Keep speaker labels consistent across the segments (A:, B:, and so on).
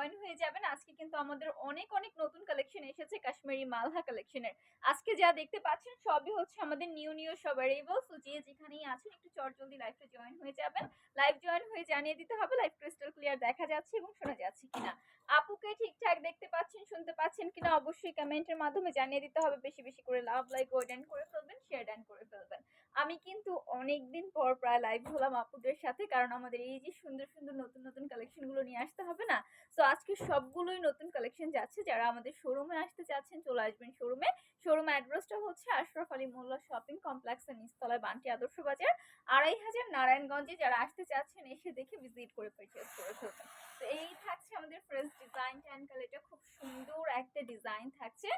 A: Join হয়ে যাবেন। আজকে কিন্তু আমাদের অনেক অনেক নতুন কালেকশন এসেছে, কাশ্মীরি মালহা কালেকশনের আজকে যা দেখতে পাচ্ছেন, সবই হচ্ছে আমাদের নিউ নিউ সব অ্যারেবল সো যে যেখানেই আছেন, একটু চটজলদি লাইভটা জয়েন হয়ে যাবেন। লাইভ জয়েন হয়ে জানিয়ে দিতে হবে লাইভ ক্রিস্টাল ক্লিয়ার দেখা যাচ্ছে এবং শোনা যাচ্ছে কিনা। আপুকে ঠিকঠাক দেখতে পাচ্ছেন, শুনতে পাচ্ছেন কিনা, অবশ্যই কমেন্টের মাধ্যমে জানিয়ে দিতে হবে। বেশি বেশি করে লাভ লাইক ওয়েডেন করে ফেলবেন শেয়ার ডান করে ফেলবেন। আমি কিন্তু অনেক দিন পর প্রায় লাইভ হলাম আপুদের সাথে, কারণ আমাদের এই যে সুন্দর সুন্দর নতুন নতুন কালেকশনগুলো নিয়ে আসতে হবে না? তো আজকে সবগুলোই নতুন কালেকশন যাচ্ছে। যারা আমাদের শোরুমে আসতে চাচ্ছেন, চলে আসবেন শোরুমে শোরুম অ্যাড্রেসটা হচ্ছে আশরাফ আলী মোল্লা শপিং কমপ্লেক্সের নিচতলায় বান্টি আদর্শ বাজার, আড়াই হাজার নারায়ণগঞ্জে। যারা আসতে চাচ্ছেন, এসে দেখে ভিজিট করে পারচেস করে ফেলবেন। তো এই থাকছে আমাদের ফ্রেশ ডিজাইন ট্যানকাল এটা খুব সুন্দর একটা ডিজাইন থাকছে।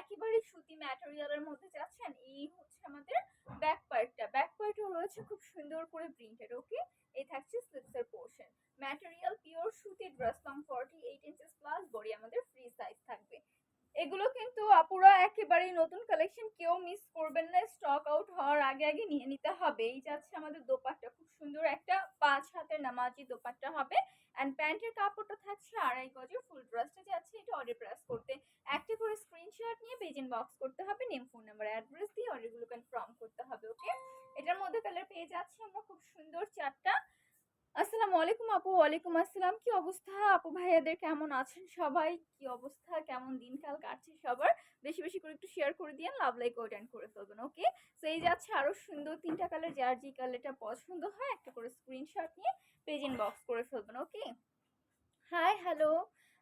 A: একেবারে সুতি ম্যাটেরিয়ালের মধ্যে যাচ্ছেন, এই হচ্ছে আমাদের ব্যাক পার্টটা ব্যাক পার্টও রয়েছে খুব সুন্দর করে প্রিন্টেড ওকে এই থাকছে স্লিপসের পোর্শন ম্যাটেরিয়াল পিওর সুতি dress long forty eight inches plus body আমাদের ফ্রি সাইজ থাকবে। এগুলো কিন্তু আপুরা একেবারেই নতুন কালেকশন কেউ মিস করবেন না স্টক আউট হওয়ার আগে আগে নিয়ে নিতে হবে। এই যাচ্ছে আমাদের দোপাট্টা, খুব সুন্দর একটা পাঁচ হাতের নামাজি দোপাট্টা হবে। অ্যান্ড প্যান্টের কাপড়টা থাকছে আড়াই গজের ফুল ড্রেসটা যাচ্ছে এটা অর্ডার প্রেস করতে। একটা করে স্ক্রিনশট নিয়ে পেজ বক্স করতে হবে নেম ফোন নাম্বার অ্যাড্রেস দিয়ে অর্ডারগুলো কনফার্ম করতে হবে ওকে এটার মধ্যে কালার পেয়ে যাচ্ছি আমরা খুব সুন্দর চারটা। আসসালামু আলাইকুম আপু, ওয়ালাইকুম আসসালাম। কি অবস্থা? আপু, ভাইয়াদের কেমন আছেন সবাই? কি অবস্থা? কেমন দিনকাল কাটছে সবার? বেশি বেশি করে একটু শেয়ার করে দিয়ে লাভ লাইক ওয়েট করে ফেলবেন ওকে তো এই যাচ্ছে আরও সুন্দর তিনটা কালার যার যে কালারটা পছন্দ হয়, একটা করে স্ক্রিনশট নিয়ে পেজ বক্স করে ফেলবেন ওকে হাই হ্যালো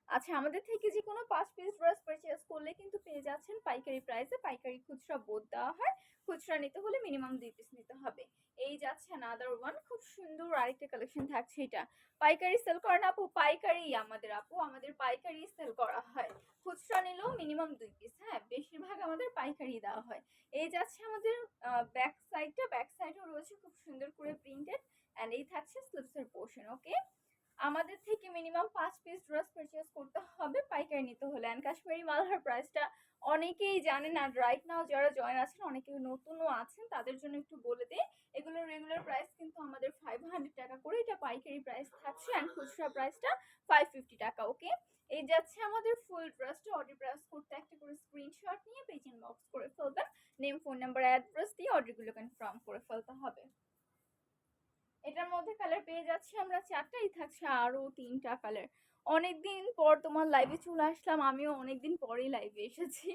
A: আচ্ছা আমাদের থেকে যে কোনো পাঁচ পিস ড্রেস পারচেস করলে কিন্তু পেয়ে যাচ্ছেন পাইকারি প্রাইসে পাইকারি খুচরা বোধ দেওয়া হয়। খুচরা নিতে হলে মিনিমাম দুই পিস নিতে হবে। এই যাচ্ছে আদার ওয়ান খুব সুন্দর আরেকটা কালেকশন থাকছে এটা। পাইকারি সেল করেন আপু, পাইকারি আমাদের আপু, আমাদের পাইকারি সেল করা হয়। খুচরা নিলেও মিনিমাম দুই পিস হ্যাঁ? বেশিরভাগ আমাদের পাইকারি দেওয়া হয়। এই যাচ্ছে আমাদের ব্যাক সাইডটা ব্যাক সাইডও রয়েছে, খুব সুন্দর করে প্রিন্টেড অ্যান্ড এই থাকছে স্লিপসের পোর্শন ওকে আমাদের থেকে মিনিমাম পাঁচ পিস ড্রেস পারচেস করতে হবে পাইকারি নিতে হলে। অ্যান্ড কাশ্মীরি মালহার প্রাইসটা অনেকেই জানেন আর রাইট নাও যারা জয়েন আছেন, অনেকে নতুনও আছেন, তাদের জন্য একটু বলে দিই। এগুলোর রেগুলার প্রাইস কিন্তু আমাদের ফাইভ হান্ড্রেড টাকা করে এটা পাইকারি প্রাইস থাকছে অ্যান্ড খুচরা প্রাইসটা ফাইভ ফিফটি টাকা ওকে এই যাচ্ছে আমাদের ফুল ড্রেসটা অর্ডার প্রেস করতে একটা করে স্ক্রিনশট নিয়ে পেজ বক্স করে ফেলবেন। নেম ফোন নাম্বার অ্যাড্রেস দিয়ে অর্ডারগুলো কনফার্ম করে ফেলতে হবে। এটার মধ্যে কালার পেয়ে যাচ্ছি আমরা চারটাই থাকছে আরও তিনটা কালার অনেকদিন পর তোমার লাইভে চলে আসলাম, আমিও অনেকদিন পরেই লাইভে এসেছি।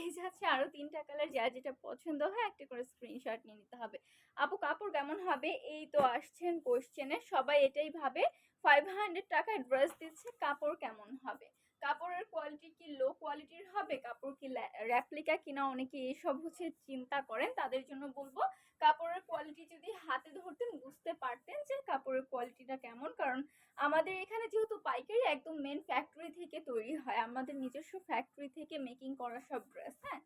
A: এই যাচ্ছে আরও তিনটা কালার যার যেটা পছন্দ হয় একটা করে স্ক্রিনশট নিয়ে নিতে হবে। আপু, কাপড় কেমন হবে? এই তো আসছেন কোশ্চেনে সবাই এটাই ভাবে ফাইভ হান্ড্রেড টাকায় ড্রেস দিচ্ছে, কাপড় কেমন হবে? কাপড়ের কোয়ালিটি কি লো কোয়ালিটির হবে? কাপড় কি র্যাপ্লিকা কিনা অনেকে এসব হচ্ছে চিন্তা করেন। তাদের জন্য বলব, কাপড়ের কোয়ালিটি যদি হাতে ধরতেন বুঝতে পারতেন যে কাপড়ের কোয়ালিটিটা কেমন। কারণ আমাদের এখানে যেহেতু পাইকারি একদম মেন ফ্যাক্টরি থেকে তৈরি হয়, আমাদের নিজস্ব ফ্যাক্টরি থেকে মেকিং করা সব ড্রেস হ্যাঁ?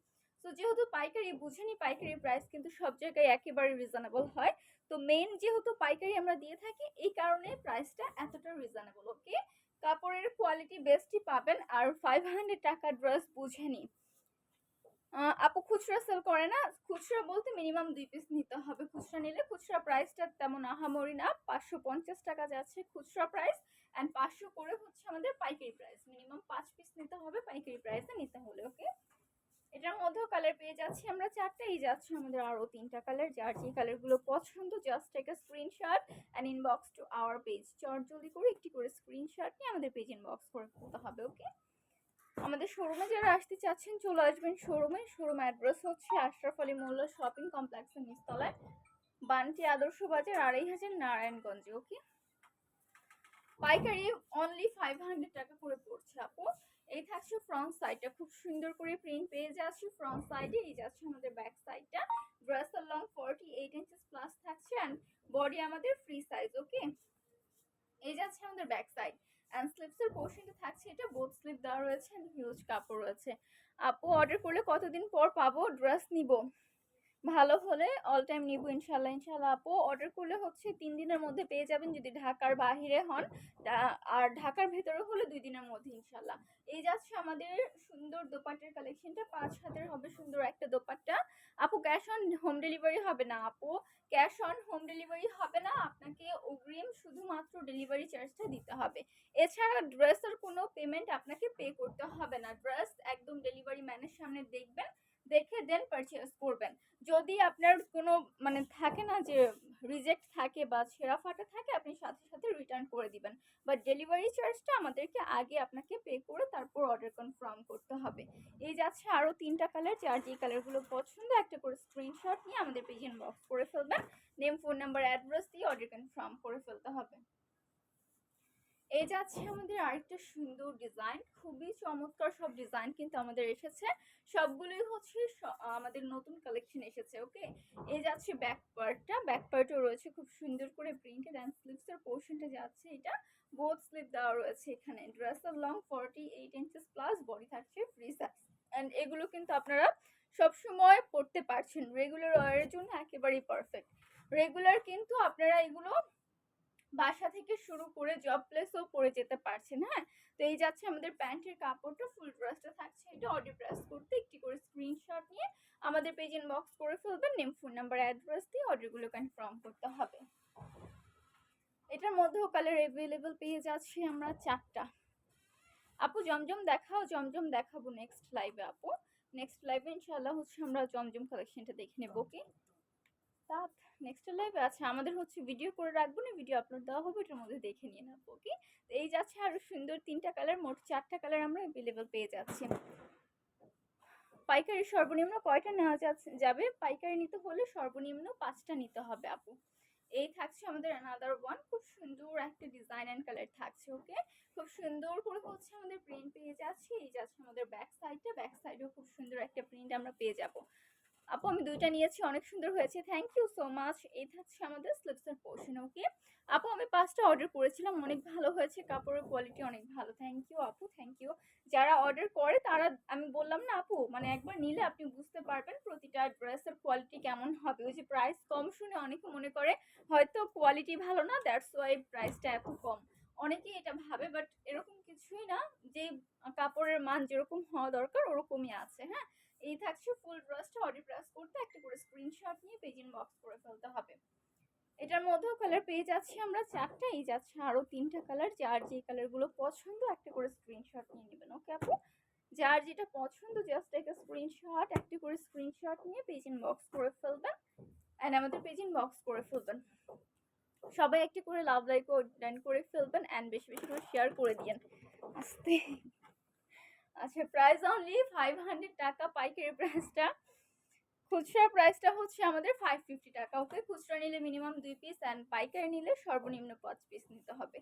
A: তো যেহেতু পাইকারি, বুঝেনি পাইকারি প্রাইস কিন্তু সব জায়গায় একেবারে রিজনেবল হয়। তো মেন যেহেতু পাইকারি আমরা দিয়ে থাকি, এই কারণে প্রাইসটা এতটা রিজনেবল ওকে কাপড়ের কোয়ালিটি বেস্টই পাবেন আর ফাইভ হান্ড্রেড টাকা ড্রেস বুঝেনি আপু খুচরা সেল করে না? খুচরা বলতে মিনিমাম দুই পিস নিতে হবে। খুচরা নিলে খুচরা প্রাইসটা তেমন আহামরি না। পাঁচশো পঞ্চাশ টাকা যাচ্ছে খুচরা প্রাইস অ্যান্ড পাঁচশো করে হচ্ছে আমাদের পাইকারি প্রাইস মিনিমাম পাঁচ পিস নিতে হবে, পাইকারি প্রাইসে নিতে হলে ওকে এটার মধ্যেও কালার পেয়ে যাচ্ছি। আমরা চারটাই যাচ্ছে আমাদের আরও তিনটা কালার যার যে কালারগুলো পছন্দ জাস্ট একটা screenshot and inbox to our page চট জলদি করে একটি করে স্ক্রিনশট নিয়ে আমাদের পেজ ইনবক্স করে ফেলতে হবে ওকে আমাদের শোরুমে যারা আসতে চাচ্ছেন, চলে আসবেন শোরুমে শোরুম অ্যাড্রেস হচ্ছে আশরাফ আলী মোল্লা শপিং কমপ্লেক্সের নিচতলায়, বান্টি আদর্শ বাজার, আড়াই হাজার নারায়ণগঞ্জে ওকে পাইকারি অনলি ফাইভ হান্ড্রেড টাকা করে পড়ছে, আপু। এই থাকছে ফ্রন্ট সাইডটা খুব সুন্দর করে প্রিন্ট পেয়ে যাচ্ছে ফ্রন্ট সাইডে এই যাচ্ছে আমাদের ব্যাক সাইডটা ড্রেসের long forty eight inches plus থাকছে অ্যান্ড বডি আমাদের ফ্রি সাইজ ওকে এই যাচ্ছে আমাদের ব্যাক সাইড অ্যান্ড স্লিপসের পোর্শনটা থাকছে এটা। বোথ স্লিপ দেওয়া রয়েছে অ্যান্ড হিউজ কাপড় রয়েছে। আপু অর্ডার করলে কতদিন পর পাবো? ড্রেস নিব? ভালো হলে অল টাইম নিব ইনশাল্লাহ ইনশাল্লাহ আপু। অর্ডার করলে হচ্ছে তিন দিনের মধ্যে পেয়ে যাবেন যদি ঢাকার বাহিরে হন। আর ঢাকার ভেতরে হলে দুই দিনের মধ্যে ইনশাল্লাহ। এই যাচ্ছে আমাদের সুন্দর দোপাট্টার কালেকশনটা পাঁচ হাতের হবে সুন্দর একটা দোপাট্টা। আপু ক্যাশ অন হোম ডেলিভারি হবে না আপু। ক্যাশ অন হোম ডেলিভারি হবে না। আপনাকে অগ্রিম শুধুমাত্র ডেলিভারি চার্জটা দিতে হবে। এছাড়া ড্রেসের কোনো পেমেন্ট আপনাকে পে করতে হবে না। ড্রেস একদম ডেলিভারি ম্যানের সামনে দেখবেন। দেখে দেন পারচেস করবেন। যদি আপনার কোনো মানে থাকে না যে রিজেক্ট থাকে বা ছেঁড়া ফাটা থাকে, আপনি সাথে সাথে রিটার্ন করে দিবেন। বাট ডেলিভারি চার্জটা আমাদেরকে আগে আপনাকে পে করে তারপর অর্ডার কনফার্ম করতে হবে। এই যাচ্ছে আরও তিনটা কালার যার যে কালারগুলো পছন্দ, একটা করে স্ক্রিনশট নিয়ে আমাদের পেজ ইনবক্স করে ফেলবেন। নেম ফোন নাম্বার অ্যাড্রেস দিয়ে অর্ডার কনফার্ম করে ফেলতে হবে। এই যাচ্ছে আমাদের আরেকটা সুন্দর ডিজাইন খুবই চমৎকার সব ডিজাইন কিন্তু আমাদের এসেছে। সবগুলোই হচ্ছে আমাদের নতুন কালেকশন এসেছে ওকে এই যাচ্ছে ব্যাক পার্টটা ব্যাক পার্টও রয়েছে খুব সুন্দর করে প্রিন্টেড অ্যান্ড স্লিভসের পোর্শনটা যাচ্ছে এটা বোথ স্লিভ দেওয়া রয়েছে এখানে। ড্রেসের long forty eight inches plus body থাকছে ফ্রি সাইজ অ্যান্ড এগুলো কিন্তু আপনারা সবসময় পড়তে পারছেন। রেগুলার ওয়ারের জন্য একেবারেই পারফেক্ট রেগুলার কিন্তু আপনারা এগুলো বাসা থেকে শুরু করে জব প্লেসেও পরে যেতে পারছেন হ্যাঁ? তো এই যাচ্ছে আমাদের প্যান্টের কাপড়টা, ফুল ড্রেসটা থাকছে এটা অর্ডার প্রেস করতে। একটি করে স্ক্রিনশট নিয়ে আমাদের পেজ ইনবক্স করে ফেলবেন নেম ফোন নাম্বার অ্যাড্রেস দিয়ে অর্ডারগুলো কনফার্ম করতে হবে। এটার মধ্যেও কালার অ্যাভেলেবল পেয়ে যাচ্ছি আমরা চারটা। আপু, জমজম দেখাও, জমজম দেখাবো নেক্সট লাইভে আপু। নেক্সট লাইভে ইনশাআল্লাহ হচ্ছে আমরা জমজম কালেকশনটা দেখে নেব কি তা নেক্সট লাইভে আছে আমাদের হচ্ছে ভিডিও করে রাখব না ভিডিও আপলোড দেওয়া হবে এটার মধ্যে দেখে নিয়ে নেব ওকে এই যাচ্ছে আরও সুন্দর তিনটা কালার মোট চারটা কালার আমরা অ্যাভেলেবল পেয়ে যাচ্ছি। পাইকারি সর্বনিম্ন কয়টা নেওয়া যাবে? পাইকারি নিতে হলে সর্বনিম্ন পাঁচটা নিতে হবে, আপু। এই থাকছে আমাদের অ্যানাদার ওয়ান খুব সুন্দর একটা ডিজাইন অ্যান্ড কালার থাকছে ওকে খুব সুন্দর করে হচ্ছে আমাদের প্রিন্ট পেয়ে যাচ্ছে, এই যাচ্ছে আমাদের ব্যাক সাইডটা ব্যাক সাইডেও খুব সুন্দর একটা প্রিন্ট আমরা পেয়ে যাব। আপু, আমি দুইটা নিয়েছি, অনেক সুন্দর হয়েছে। থ্যাংক ইউ সো মাচ এই থাকছে আমাদের স্লিপসের পোর্শন ওকে আপু, আমি পাঁচটা অর্ডার করেছিলাম, অনেক ভালো হয়েছে, কাপড়ের কোয়ালিটি অনেক ভালো। থ্যাংক ইউ আপু থ্যাংক ইউ যারা অর্ডার করে, তারা, আমি বললাম না আপু মানে একবার নিলে আপনি বুঝতে পারবেন প্রতিটা ড্রেসের কোয়ালিটি কেমন হবে। ওই যে প্রাইস কম শুনে অনেকে মনে করে, হয়তো কোয়ালিটি ভালো না দ্যাটস ওয়াই প্রাইসটা এত কম। অনেকেই এটা ভাবে বাট এরকম কিছুই না, যে কাপড়ের মান যেরকম হওয়া দরকার, ওরকমই আছে হ্যাঁ? এই থাকছে ফুল ড্রেসটা অর্ডার ব্রাশ করতে একটা করে স্ক্রিনশট নিয়ে পেজ ইনবক্স করে ফেলতে হবে। এটার মধ্যেও কালার পেয়ে যাচ্ছি আমরা চারটা, এই যাচ্ছে আরও তিনটা কালার যার যে কালারগুলো পছন্দ একটা করে স্ক্রিনশট নিয়ে নেবেন ওকে আপু? যার যেটা পছন্দ জাস্ট একটা স্ক্রিনশট একটা করে স্ক্রিনশট নিয়ে পেজ ইনবক্স করে ফেলবেন অ্যান্ড আমাদের পেজ ইনবক্স করে ফেলবেন। সবাই একটি করে লাভ লাইক ও করে ফেলবেন অ্যান্ড বেশি বেশি করে শেয়ার করে দিয়েন। আস্তে। আচ্ছা প্রাইস অনলি ফাইভ হান্ড্রেড টাকা পাইকারি প্রাইসটা খুচরা প্রাইসটা হচ্ছে আমাদের ফাইভ ফিফটি টাকা। ওকে খুচরা নিলে মিনিমাম দুই পিস অ্যান্ড পাইকারি নিলে সর্বনিম্ন পাঁচ পিস নিতে হবে।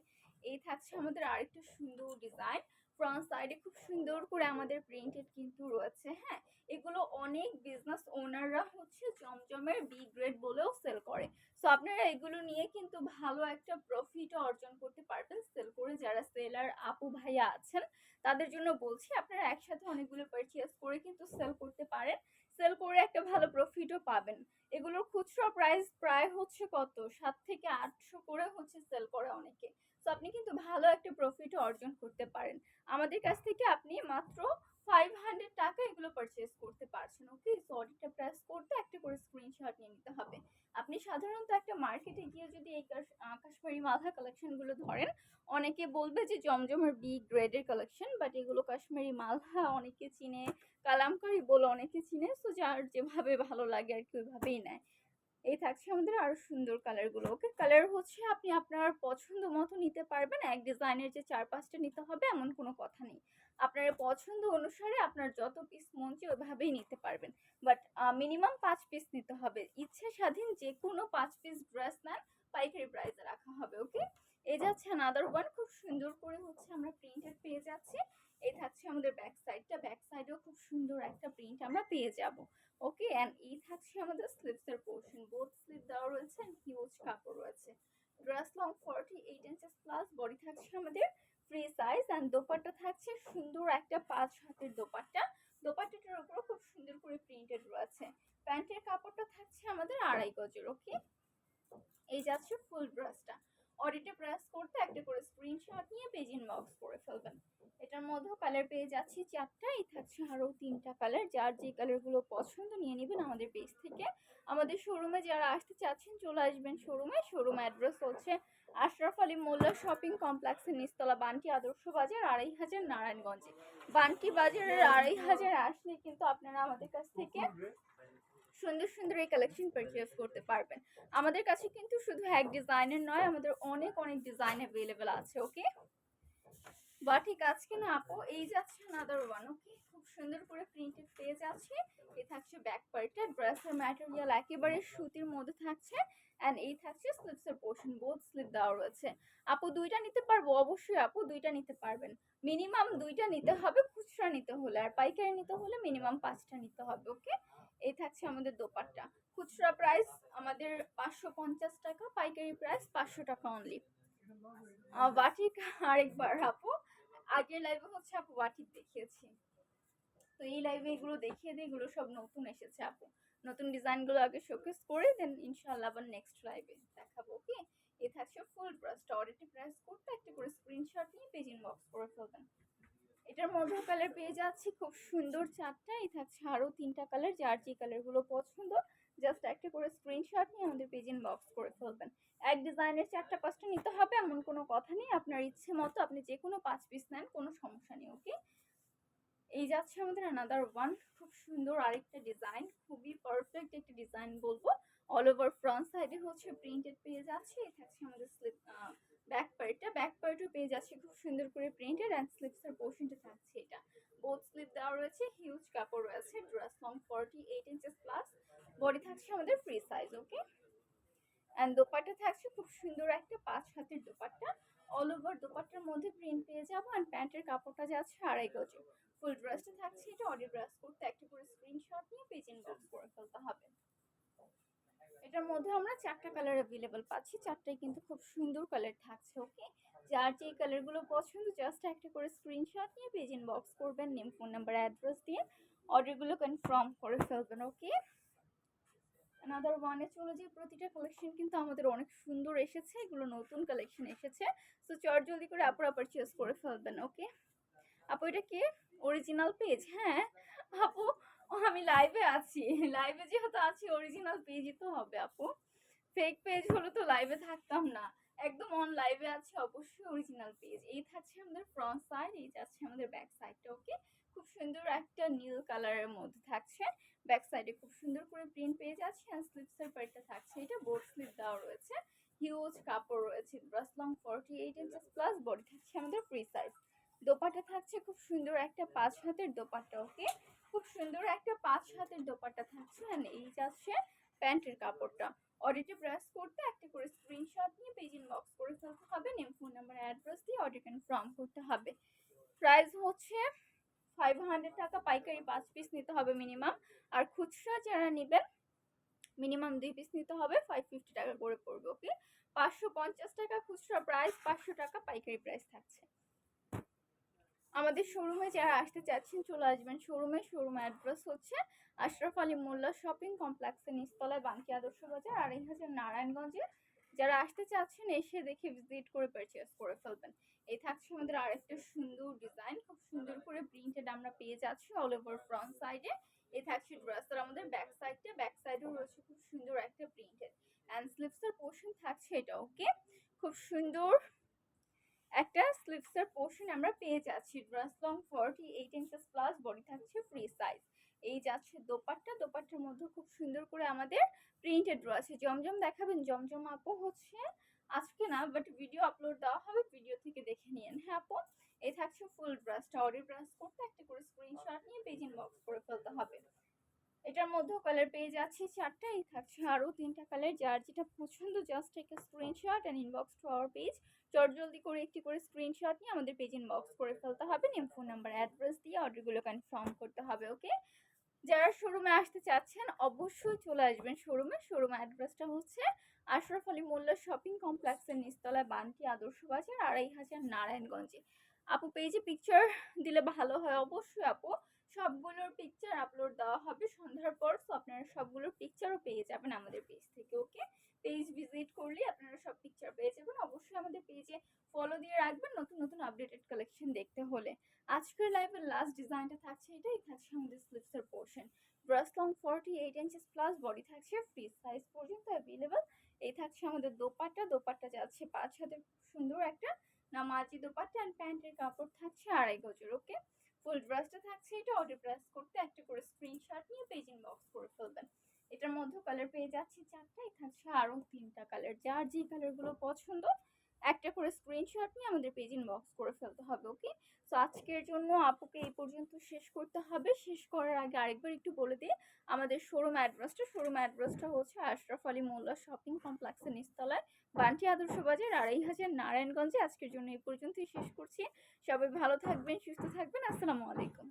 A: এই থাকছে আমাদের আরেকটা সুন্দর ডিজাইন ফ্রন্ট সাইডে খুব সুন্দর করে আমাদের প্রিন্টেড কিন্তু রয়েছে হ্যাঁ? এগুলো অনেক বিজনেস ওনাররা হচ্ছে জমজমের বি গ্রেড বলেও সেল করে। সো আপনারা এগুলো নিয়ে কিন্তু ভালো একটা প্রফিটও অর্জন করতে পারবেন। সেল করে যারা সেলার আপু ভাইয়া আছেন, তাদের জন্য বলছি, আপনারা একসাথে অনেকগুলো পারচেস করে কিন্তু সেল করতে পারেন। সেল করে একটা ভালো প্রফিটও পাবেন। এগুলোর খুচরা প্রাইস প্রায় হচ্ছে কত? সাত থেকে আটশো করে হচ্ছে সেল করে অনেকে। তো আপনি কিন্তু ভালো একটা প্রফিটও অর্জন করতে পারেন। আমাদের কাছ থেকে আপনি মাত্র ফাইভ হান্ড্রেড টাকা এগুলো পারচেস করতে পারছেন ওকে সো অর্ডারটা প্রেস করতে একটা করে স্ক্রিনশট নিয়ে নিতে হবে। আপনি সাধারণত একটা মার্কেটে গিয়ে যদি এই কাশ্মীরি মালহা কালেকশনগুলো ধরেন, অনেকে বলবে যে জমজমের বি গ্রেডের কালেকশন বাট এগুলো কাশ্মীরি মালহা অনেকে চিনে, কালামকারি বলে অনেকে চিনে সো যার যেভাবে ভালো লাগে আর কি ওইভাবেই নেয়। এই থাকছে আমাদের আরও সুন্দর কালারগুলো ওকে কালার হচ্ছে আপনি আপনার পছন্দ মতো নিতে পারবেন। এক ডিজাইনের যে চার পাঁচটা নিতে হবে এমন কোনো কথা নেই। আপনার পছন্দ অনুসারে আপনার যত পিস মন চায় ওইভাবেই নিতে পারবেন। বাট মিনিমাম পাঁচ পিস নিতে হবে। ইচ্ছে স্বাধীন যে কোনো পাঁচ পিস ড্রেস নেন পাইকারি প্রাইসে রাখা হবে ওকে এই যাচ্ছে আনাদার ওয়ান খুব সুন্দর করে হচ্ছে আমরা প্রিন্টেড পেয়ে যাচ্ছি। এই থাকছে আমাদের ব্যাক সাইডটা ব্যাক সাইডেও খুব সুন্দর একটা প্রিন্ট আমরা পেয়ে যাব। ওকে অ্যান্ড এই থাকছে আমাদের স্লিপসের পোর্শন বোথ স্লিপ দেওয়া রয়েছে হিউজ কাপড় রয়েছে। Dress long forty eight inches plus body থাকছে আমাদের ফ্রি সাইজ অ্যান্ড দোপাট্টা থাকছে সুন্দর একটা পাঁচ হাতের দোপাট্টা। দোপাট্টাটার উপরও খুব সুন্দর করে প্রিন্টেড রয়েছে। প্যান্টের কাপড়টা থাকছে আমাদের আড়াই গজের ওকে এই যাচ্ছে ফুল ব্রাশটা অডিটে প্রেস করতে একটা করে স্ক্রিনশট নিয়ে পেজ ইনবক্স করে ফেলবেন এটার মধ্যেও কালার পেয়ে যাচ্ছি। চারটা এই থাকছে আরও তিনটা কালার যার যে কালারগুলো পছন্দ নিয়ে নেবেন আমাদের পেজ থেকে। আমাদের শোরুমে যারা আসতে চাচ্ছেন, চলে আসবেন শোরুমে শোরুম অ্যাড্রেস হচ্ছে আশরাফ আলী মোল্লা শপিং কমপ্লেক্সের নিচতলা, বান্টি আদর্শ বাজার, আড়াই হাজার নারায়ণগঞ্জে। বান্টি বাজারের আড়াই হাজার আসলে কিন্তু আপনারা আমাদের কাছ থেকে সুন্দর সুন্দর এই কালেকশন পারচেস করতে পারবেন। আমাদের কাছে কিন্তু শুধু এক ডিজাইনের নয়, আমাদের অনেক অনেক ডিজাইন অ্যাভেলেবেল আছে ওকে বা ঠিক আজকে না আপু? এই যাচ্ছে আনাদার ওয়ান ওকে খুব সুন্দর করে প্রিন্টেড পেজ আছে। এ থাকছে ব্যাক পার্টটা ড্রেসের ম্যাটেরিয়াল একেবারে সুতির মধ্যে থাকছে। অ্যান্ড এই থাকছে স্লিপসের পোর্শন বোথ স্লিপ দেওয়া রয়েছে। আপু, দুইটা নিতে পারব? অবশ্যই আপু, দুইটা নিতে পারবেন। মিনিমাম দুইটা নিতে হবে, খুচরা নিতে হলে। আর পাইকারি নিতে হলে মিনিমাম পাঁচটা নিতে হবে ওকে এই থাকছে আমাদের দোপাট্টা। খুচরা প্রাইস আমাদের পাঁচশো পঞ্চাশ টাকা, পাইকারি প্রাইস পাঁচশো টাকা অনলি বাটিক আরেকবার আপু। আগের লাইভে হচ্ছে আপু বাটিক দেখিয়েছি। তো এই লাইভে এগুলো দেখিয়ে দিই এগুলো সব নতুন এসেছে আপু। নতুন ডিজাইনগুলো আগে শোকেস করে দেন ইনশাল্লাহ আবার নেক্সট লাইভে দেখাবো ওকে এ থাকছে ফুল ব্রাশটা অর্ডারটি প্রেস করতে একটা করে স্ক্রিনশট নিয়ে পেজ ইনবক্স করে ফেলবেন। এটার মধ্যে কালার পেয়ে যাচ্ছি, খুব সুন্দর চারটা। এই থাকছে আরও তিনটা কালার যার যে কালারগুলো পছন্দ জাস্ট একটা করে স্ক্রিনশট নিয়ে আমাদের পেজ ইনবক্স করে ফেলবেন। এক ডিজাইনের চারটা পাঁচটা নিতে হবে, এমন কোনো কথা নেই। আপনার ইচ্ছে মতো আপনি যে কোনো পাঁচ পিস নেন, কোনো সমস্যা নেই ওকে এই যাচ্ছে আমাদের আনাদার ওয়ান খুব সুন্দর আরেকটা ডিজাইন খুবই পারফেক্ট একটা ডিজাইন বলব। অল ওভার ফ্রন্ট সাইডে হচ্ছে প্রিন্টেড পেয়ে যাচ্ছে এই থাকছে আমাদের স্লিপ ব্যাক পার্টটা ব্যাক পার্টও পেয়ে যাচ্ছে খুব সুন্দর করে প্রিন্টেড অ্যান্ড স্লিপসের পোর্শনটা থাকছে এটা। বোথ স্লিপ দেওয়া রয়েছে হিউজ কাপড় রয়েছে dress long forty eight inches plus body থাকছে আমাদের free size okay and dupatta থাকছে খুব সুন্দর একটা পাঁচ হাতের দোপাট্টা। অল ওভার দোপাট্টার মধ্যে প্রিন্ট পেয়ে যাব অ্যান্ড প্যান্টের কাপড়টা যাচ্ছে আড়াই গজে। ফুল ড্রেসটা থাকছে এটা অডি ড্রেস করতে একটা করে স্ক্রিনশট নিয়ে পেজ ইনবক্স করে ফেলতে হবে। এটার মধ্যে আমরা চারটা কালার অ্যাভেলেবেল পাচ্ছি, চারটাই কিন্তু খুব সুন্দর কালার থাকছে ওকে যার যে কালারগুলো পছন্দ জাস্ট একটা করে স্ক্রিনশট নিয়ে পেজ ইনবক্স করবেন নেম ফোন নাম্বার অ্যাড্রেস দিয়ে অর্ডারগুলো কনফার্ম করে ফেলবেন ওকে আনাদার ওয়ানে চলে যে প্রতিটা কালেকশন কিন্তু আমাদের অনেক সুন্দর এসেছে। এগুলো নতুন কালেকশন এসেছে। সো চট জলদি করে আপুরা পারচেস করে ফেলবেন ওকে আপু, এটা কি অরিজিনাল পেজ হ্যাঁ। আপু, আমি লাইভে আছি। লাইভে যেহেতু আছি অরিজিনাল পেজই তো হবে, আপু। ফেক পেজ হলে তো লাইভে থাকতাম না। একদম অন লাইভে আছে অবশ্যই অরিজিনাল পেজ এই থাকছে আমাদের ফ্রন্ট সাইড এই যাচ্ছে আমাদের ব্যাক সাইডটা ওকে খুব সুন্দর একটা নীল কালারের মধ্যে থাকছে। ব্যাক সাইডে খুব সুন্দর করে প্রিন্ট পেয়ে যাচ্ছে আর স্লিপসের পার্টটা থাকছে। এটা বোর্ড স্লিপ দেওয়া রয়েছে। হিউজ কাপড় রয়েছে। Brass long forty eight inches plus body থাকছে আমাদের ফ্রি সাইজ দোপাট্টা থাকছে খুব সুন্দর একটা পাঁচ হাতের দোপাট্টা ওকে খুব সুন্দর একটা পাঁচ হাতের দোপাট্টা থাকছে আর এই যাচ্ছে প্যান্টের কাপড়টা। অডিটে প্রেস করতে একটা করে স্ক্রিনশট নিয়ে পেজ ইনবক্স করে ফেলতে হবে। নেম ফোন নাম্বার অ্যাড্রেস দিয়ে অর্ডার কনফার্ম করতে হবে। প্রাইস হচ্ছে ফাইভ হান্ড্রেড টাকা পাইকারি পাঁচ পিস নিতে হবে মিনিমাম আর খুচরা যারা নেবেন মিনিমাম দুই পিস নিতে হবে ফাইভ ফিফটি টাকা করে পড়বে ওকে পাঁচশো পঞ্চাশ টাকা খুচরা প্রাইস পাঁচশো টাকা পাইকারি প্রাইস থাকছে। আমাদের শোরুমে যারা আসতে চাচ্ছেন, চলে আসবেন। শোরুমে শোরুম অ্যাড্রেস হচ্ছে আশরাফ আলী মোল্লা শপিং কমপ্লেক্সের নিচতলায় বাঙ্কি আদর্শ বাজার, আড়াই হাজার নারায়ণগঞ্জে যারা আসতে চাচ্ছেন, এসে দেখে ভিজিট করে পারচেস করে ফেলবেন। এই থাকছে আমাদের আরেকটা সুন্দর ডিজাইন খুব সুন্দর করে প্রিন্টেড আমরা পেয়ে যাচ্ছি অল ওভার ফ্রন্ট সাইডে এই থাকছে ড্রেসের আমাদের ব্যাক সাইডে ব্যাক সাইডেও রয়েছে খুব সুন্দর একটা প্রিন্টেড অ্যান্ড স্লিপসের পোর্শন থাকছে এটা ওকে খুব সুন্দর একটা স্লিপসের পোর্শন আমরা পেয়ে যাচ্ছি। Dress long forty eight inches plus body থাকছে ফ্রি সাইজ এই যাচ্ছে দোপাট্টা। দোপাট্টার মধ্যে খুব সুন্দর করে আমাদের প্রিন্টেড রয়েছে জমজম দেখাবেন? জমজম আপু হচ্ছে, আজকে না বাট ভিডিও আপলোড দেওয়া হবে ভিডিও থেকে দেখে নিন হ্যাঁ আপু? এই থাকছে ফুল ব্রাশটা অর্ডার ব্রাশ করতে একটা করে স্ক্রিনশট নিয়ে পেজ ইনবক্স করে ফেলতে হবে। এটার মধ্যেও কালার পেয়ে যাচ্ছি চারটা। এই থাকছে আরও তিনটা কালার যার যেটা পছন্দ জাস্ট একটা screenshot and inbox to our page চট জলদি করে একটি করে স্ক্রিনশট নিয়ে আমাদের পেজ ইনবক্স করে ফেলতে হবে। নেম ফোন নাম্বার অ্যাড্রেস দিয়ে অর্ডারগুলো কনফার্ম করতে হবে ওকে যারা শোরুমে আসতে চাচ্ছেন, অবশ্যই চলে আসবেন শোরুমে। শোরুম অ্যাড্রেসটা হচ্ছে আশরাফ আলী মোল্লা শপিং কমপ্লেক্সের নিচতলায় বান্টি আদর্শ বাজার, আড়াই হাজার নারায়ণগঞ্জে। আপু পেজে পিকচার দিলে ভালো হয়। অবশ্যই আপু, সবগুলোর পিকচার আপলোড দেওয়া হবে। সন্ধ্যার পর তো আপনারা সবগুলোর পিকচারও পেয়ে যাবেন আমাদের পেজ ভিজিট করলে আপনারা সব পিকচার পেয়ে যাবেন অবশ্যই আমাদের পেজে ফলো দিয়ে রাখবেন নতুন নতুন আপডেটেড কালেকশন দেখতে হলে আজকের লাস্ট ডিজাইনটা থাকছে এটাই থাকছে আমাদের স্লিপসের portion brass long forty eight inches plus body থাকছে ফ্রি সাইজ পর্যন্ত অ্যাভেলেবল এই থাকছে আমাদের দোপাট্টা। দোপাট্টা যাচ্ছে পাঁচ হাতের সুন্দর একটা নামাজি দোপাট্টা অ্যান্ড প্যান্টের কাপড় থাকছে আড়াই গজের ওকে ফুল ড্রেসটা থাকছে এটা অর্ডার প্রেস করতে একটা করে স্ক্রিনশট নিয়ে পেজ ইনবক্স করে ফেলবেন। এটার মধ্যে কালার পেয়ে যাচ্ছে চারটাই থাকছে আরও তিনটা কালার যার যে কালারগুলো পছন্দ একটা করে স্ক্রিনশট নিয়ে আমাদের পেজ ইনবক্স করে ফেলতে হবে ওকে সো আজকের জন্য আপুকে এই পর্যন্ত শেষ করতে হবে। শেষ করার আগে আরেকবার একটু বলে দিই, আমাদের শোরুম অ্যাড্রেসটা শোরুম অ্যাড্রেসটা হচ্ছে আশরাফ আলী মোল্লা শপিং কমপ্লেক্সের নিচতলায় বান্টি আদর্শ বাজার, আড়াই হাজার নারায়ণগঞ্জে। আজকের জন্য এই পর্যন্তই শেষ করছি। সবাই ভালো থাকবেন, সুস্থ থাকবেন। আসসালামু আলাইকুম।